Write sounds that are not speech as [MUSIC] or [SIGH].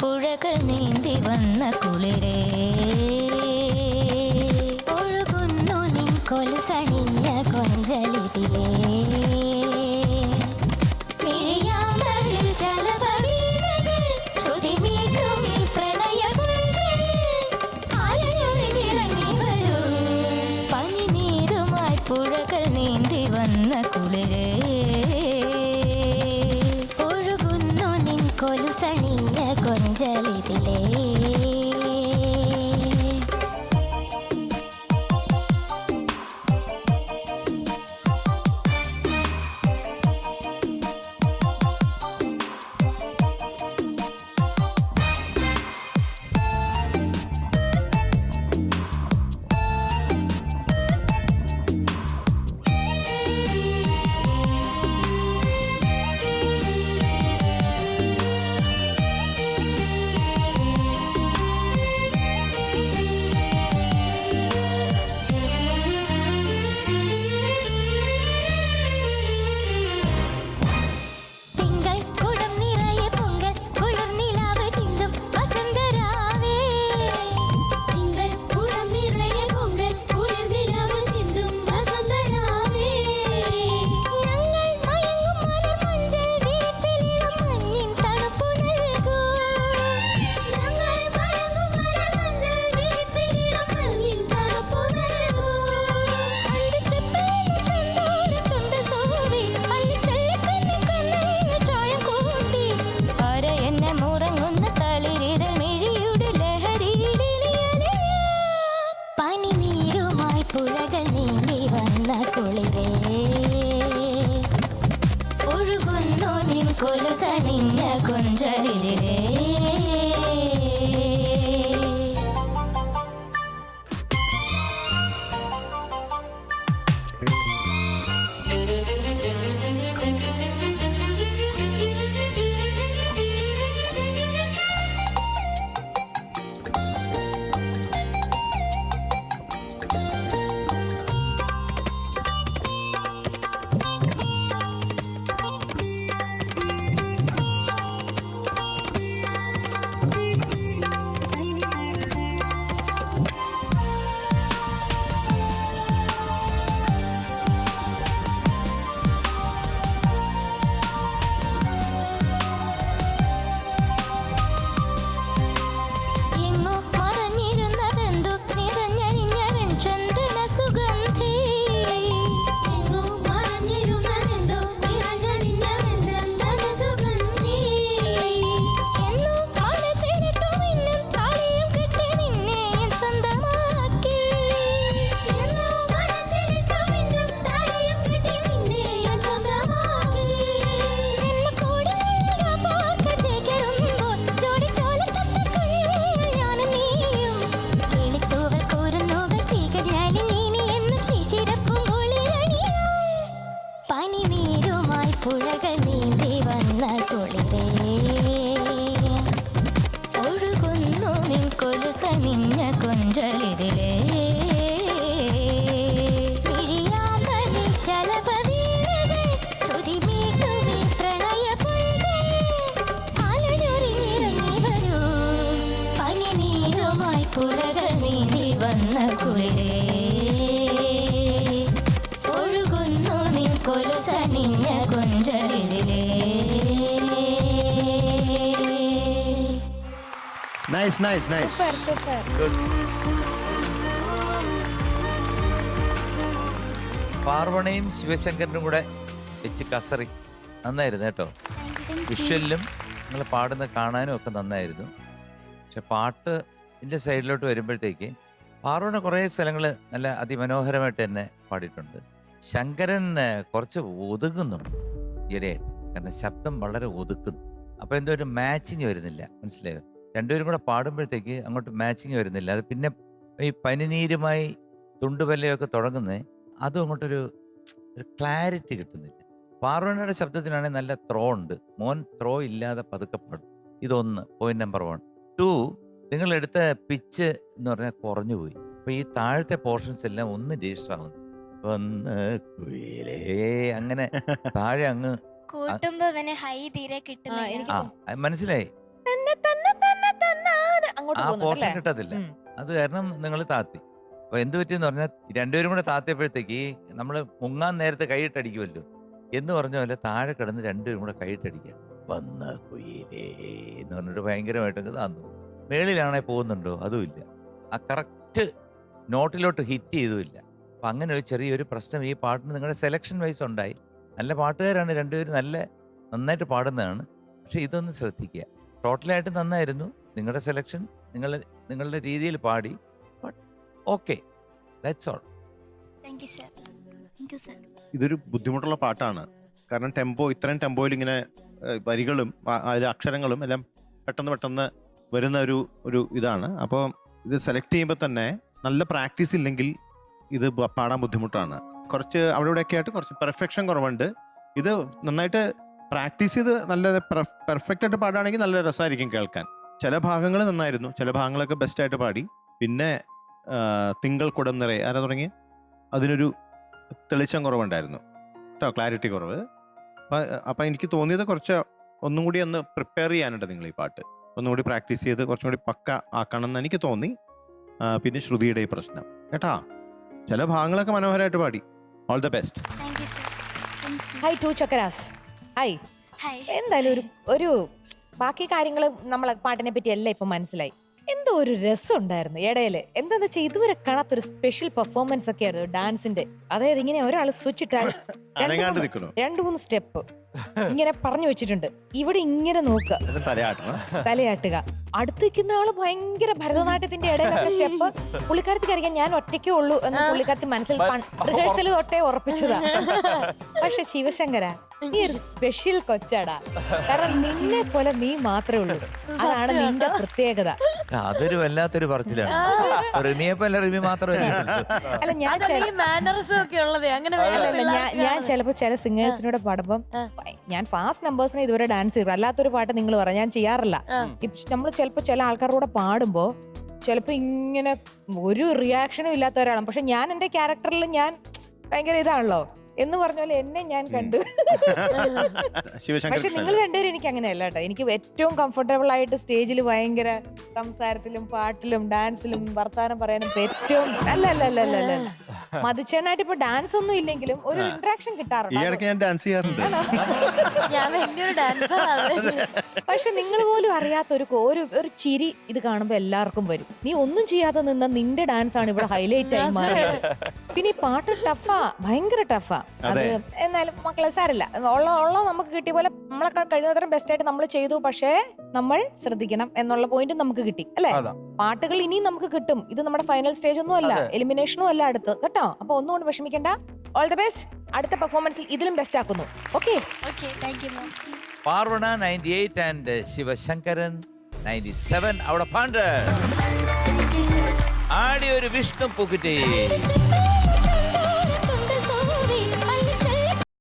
പുഴകൾ നീന്തി വന്ന കുളിരേ. ಸಣಿಯ ಕೊಂಜಲಿದಿಲೇ കുളിരേ ഒഴുകുന്നു നിൻ കൊലുസണിഞ്ഞ കൊന്നു. Nice nice nice super super പാർവണയും ശിവശങ്കരനും കൂടെ വെച്ച് കസറി. നന്നായിരുന്നു കേട്ടോ. വിഷ്വലിലും നിങ്ങൾ പാടുന്ന കാണാനും ഒക്കെ നന്നായിരുന്നു. പക്ഷെ പാട്ട് ഇതിന്റെ സൈഡിലോട്ട് വരുമ്പോഴത്തേക്ക് പാർവണ കുറേ സ്ഥലങ്ങൾ നല്ല അതിമനോഹരമായിട്ട് തന്നെ പാടിയിട്ടുണ്ട്. ശങ്കരൻ കുറച്ച് ഒതുങ്ങുന്നുണ്ട് ഈയിടെയായിട്ട്. കാരണം ശബ്ദം വളരെ ഒതുക്കുന്നു. അപ്പോൾ എന്തോ ഒരു മാച്ചിങ് വരുന്നില്ല. മനസ്സിലായോ? രണ്ടുപേരും കൂടെ പാടുമ്പോഴത്തേക്ക് അങ്ങോട്ട് മാച്ചിങ് വരുന്നില്ല. അത് പിന്നെ ഈ പനിനീരുമായി തുണ്ടുപല്ലയൊക്കെ തുടങ്ങുന്നത് അതും അങ്ങോട്ടൊരു ഒരു ക്ലാരിറ്റി കിട്ടുന്നില്ല. പാർവണയുടെ ശബ്ദത്തിനാണെങ്കിൽ നല്ല ത്രോ ഉണ്ട്. മോൻ ത്രോ ഇല്ലാതെ പതുക്കെ പാടും. ഇതൊന്ന് പോയിന്റ് നമ്പർ വൺ ടു നിങ്ങൾ എടുത്ത പിച്ച് എന്ന് പറഞ്ഞാൽ കുറഞ്ഞു പോയി. അപ്പോൾ ഈ താഴത്തെ പോർഷൻസ് എല്ലാം ഒന്ന് രജിസ്റ്റർ ആവുന്നു. വന്ന് കുയിലേ അങ്ങനെ താഴെ അങ്ങ് കൂട്ടുമ്പോ ഹൈ തീരെ കിട്ടുന്നില്ല. ആ മനസ്സിലായി? തന്നെ തന്നെ അങ്ങോട്ട് ആ പോർഷൻ കിട്ടത്തില്ല. ഉം. അത് കാരണം നിങ്ങൾ താത്തി. അപ്പൊ എന്ത് പറ്റിയെന്ന് പറഞ്ഞാൽ രണ്ടുപേരും കൂടെ താത്തിയപ്പോഴത്തേക്ക് നമ്മൾ മുങ്ങാൻ നേരത്തെ കൈയിട്ടടിക്കുമല്ലോ എന്ന് പറഞ്ഞ പോലെ താഴെ കിടന്ന് രണ്ടുപേരും കൂടെ കൈയിട്ടടിക്കുക വന്ന കുയിലേ എന്ന് പറഞ്ഞിട്ട് ഭയങ്കരമായിട്ടൊക്കെ താന്നു. മേളിലാണെ പോകുന്നുണ്ടോ? അതുമില്ല ആ കറക്റ്റ് നോട്ടിലോട്ട് ഹിറ്റ് ചെയ്തുമില്ല അപ്പം അങ്ങനെ ഒരു ചെറിയൊരു പ്രശ്നം ഈ പാട്ടിന് നിങ്ങളുടെ സെലക്ഷൻ വൈസ് ഉണ്ടായി. നല്ല പാട്ടുകാരാണ് രണ്ടുപേരും. നല്ല നന്നായിട്ട് പാടുന്നതാണ്. പക്ഷെ ഇതൊന്ന് ശ്രദ്ധിക്കുക. ടോട്ടലായിട്ട് നന്നായിരുന്നു നിങ്ങളുടെ സെലക്ഷൻ നിങ്ങൾ നിങ്ങളുടെ രീതിയിൽ പാടി but okay that's all thank you sir thank you sir ഇതൊരു ബുദ്ധിമുട്ടുള്ള പാട്ടാണ്. കാരണം ടെമ്പോ ഇത്രയും ടെമ്പോയിൽ ഇങ്ങനെ വരികളും അതിലെ അക്ഷരങ്ങളും എല്ലാം പെട്ടെന്ന് പെട്ടെന്ന് വരുന്ന ഒരു ഒരു ഇതാണ്. അപ്പോൾ ഇത് സെലക്ട് ചെയ്യുമ്പോൾ തന്നെ നല്ല പ്രാക്ടീസ് ഇല്ലെങ്കിൽ ഇത് പാടാൻ ബുദ്ധിമുട്ടാണ്. കുറച്ച് അവിടെ ഇവിടെയൊക്കെ ആയിട്ട് കുറച്ച് പെർഫെക്ഷൻ കുറവുണ്ട്. ഇത് നന്നായിട്ട് പ്രാക്ടീസ് ചെയ്ത് നല്ല പെർഫെക്റ്റ് ആയിട്ട് പാടുകയാണെങ്കിൽ നല്ല രസമായിരിക്കും കേൾക്കാൻ. ചില ഭാഗങ്ങൾ നന്നായിരുന്നു. ചില ഭാഗങ്ങളൊക്കെ ബെസ്റ്റായിട്ട് പാടി. പിന്നെ തിങ്കൾ കുടം നിറയെ. ആരാ തുടങ്ങി അതിനൊരു തെളിച്ചം കുറവുണ്ടായിരുന്നു. കേട്ടോ ക്ലാരിറ്റി കുറവ്. അപ്പം അപ്പം എനിക്ക് തോന്നിയത് കുറച്ച് ഒന്നും കൂടി ഒന്ന് പ്രിപ്പയർ ചെയ്യാനുണ്ട് നിങ്ങൾ ഈ പാട്ട്. ഒന്നും കൂടി പ്രാക്ടീസ് ചെയ്ത് കുറച്ചും കൂടി പക്ക ആക്കണം എന്ന് എനിക്ക് തോന്നി. പിന്നെ ശ്രുതിയുടെ ഈ പ്രശ്നം. കേട്ടാ? ചില ഭാഗങ്ങളൊക്കെ മനോഹരമായിട്ട് പാടി. All the best high to chakras high എന്തായാലും ഒരു ഒരു ബാക്കി കാര്യങ്ങൾ നമ്മൾ പാട്ടിനെ പറ്റി എല്ലാം ഇപ്പൊ മനസ്സിലായി. എന്തോ ഒരു രസം ഉണ്ടായിരുന്നു ഇടയിൽ. എന്താന്ന് വെച്ചാൽ ഇതുവരെ കാണാത്തൊരു സ്പെഷ്യൽ പെർഫോമൻസ് ഒക്കെ ആയിരുന്നു ഡാൻസിന്റെ അതായത് ഇങ്ങനെ ഒരാൾ സ്വിച്ച് ഇട്ടാൽ [LAUGHS] രണ്ട് മൂന്ന്- രണ്ട് മൂന്ന് സ്റ്റെപ്പ് ഇങ്ങനെ പറഞ്ഞു വെച്ചിട്ടുണ്ട്. ഇവിടെ ഇങ്ങനെ നോക്കുക. തലയാട്ടണം? തലയാട്ടുക. അടുത്തിരിക്കുന്ന ആൾ ഭയങ്കര ഭരതനാട്യത്തിന്റെ ഇടയിലൊക്കെ സ്റ്റെപ്പ് പുള്ളിക്കാരത്തിക്ക് അറിയാൻ ഞാൻ ഒറ്റയ്ക്കേ ഉള്ളൂ എന്ന് പുള്ളിക്കാരത്തി മനസ്സിൽ റിഹേഴ്സൽ തൊട്ടേ ഉറപ്പിച്ചതാ. [LAUGHS] പക്ഷെ ശിവശങ്കര നീ ഒരു സ്പെഷ്യൽ കൊച്ചാടാ. കാരണം നിന്നെ പോലെ നീ മാത്രമേ ഉള്ളൂ. അതാണ് നിന്റെ പ്രത്യേകത. അതൊരു വല്ലാത്തൊരു പറച്ചിലാണ്. റിമിയെ അല്ല റിമി മാത്രമല്ല അല്ല? ഞാൻ ഞാൻ. ചിലപ്പോ ചില സിംഗേഴ്സിനോട് പാടുമ്പം ഞാൻ ഫാസ്റ്റ് നമ്പേഴ്സിനെ ഇതുവരെ ഡാൻസ് ചെയ്യും അല്ലാത്തൊരു പാട്ട് നിങ്ങൾ പറ ഞാൻ ചെയ്യാറില്ല. നമ്മൾ ചിലപ്പോ ചില ആൾക്കാരുടെ കൂടെ പാടുമ്പോ ചിലപ്പോ ഇങ്ങനെ ഒരു റിയാക്ഷനും ഇല്ലാത്ത ഒരാളാണ്. പക്ഷെ ഞാൻ എന്റെ ക്യാരക്ടറിൽ ഞാൻ ഭയങ്കര ഇതാണല്ലോ. എന്ന് പറഞ്ഞ പോലെ എന്നെ ഞാൻ കണ്ടു. പക്ഷെ നിങ്ങൾ രണ്ടുപേരും എനിക്ക് അങ്ങനെയല്ല കേട്ടോ. എനിക്ക് ഏറ്റവും കംഫർട്ടബിൾ ആയിട്ട് സ്റ്റേജിൽ ഭയങ്കര സംസാരത്തിലും പാട്ടിലും ഡാൻസിലും വർത്താനം പറയാനും ഏറ്റവും അല്ല അല്ല അല്ല അല്ല അല്ല മതിച്ചേനായിട്ട് ഇപ്പൊ ഡാൻസ് ഒന്നും ഇല്ലെങ്കിലും ഒരു ഇന്ററാക്ഷൻ കിട്ടാറുണ്ട്. ഞാൻ ഡാൻസ് ചെയ്യാറുണ്ട്. ഞാൻ വലിയൊരു ഡാൻസറാണ് പക്ഷെ നിങ്ങൾ പോലും അറിയാത്ത ഒരു ഒരു ഒരു ചിരി ഇത് കാണുമ്പോൾ എല്ലാവർക്കും വരും. നീ ഒന്നും ചെയ്യാതെ നിന്ന നിന്റെ ഡാൻസ് ആണ് ഇവിടെ ഹൈലൈറ്റ് ആയി മാറിയത് [LAUGHS] പിന്നെ ഈ പാട്ട് ടഫാ ഭയങ്കര ടഫാ. അത്. എന്നാലും മക്കളെ സാരല്ല. ഉള്ള ഉള്ള നമുക്ക് കിട്ടിയ പോലെ നമ്മളെ കഴിയുന്നത്രയും ബെസ്റ്റ് ആയിട്ട് നമ്മൾ ചെയ്തു പക്ഷേ നമ്മൾ ശ്രദ്ധിക്കണം എന്നുള്ള പോയിന്റ് നമുക്ക് കിട്ടി അല്ലേ. പാട്ടുകൾ ഇനിയും നമുക്ക് കിട്ടും. ഇത് നമ്മുടെ ഫൈനൽ സ്റ്റേജ് ഒന്നും അല്ല. എലിമിനേഷനും അല്ല അടുത്ത്. കേട്ടോ? അപ്പൊ ഒന്നുകൊണ്ട് വിഷമിക്കണ്ട. ഓൾ ദ ബെസ്റ്റ് അടുത്ത പെർഫോമൻസിൽ ഇതിലും ബെസ്റ്റ് ആക്കുന്നു. Okay Parvana ninety eight and Shivashankaran ninety seven അവിടെ പാണ്ട്. ആടി ഒരു വിഷ്ണു പൂക്കുറ്റി.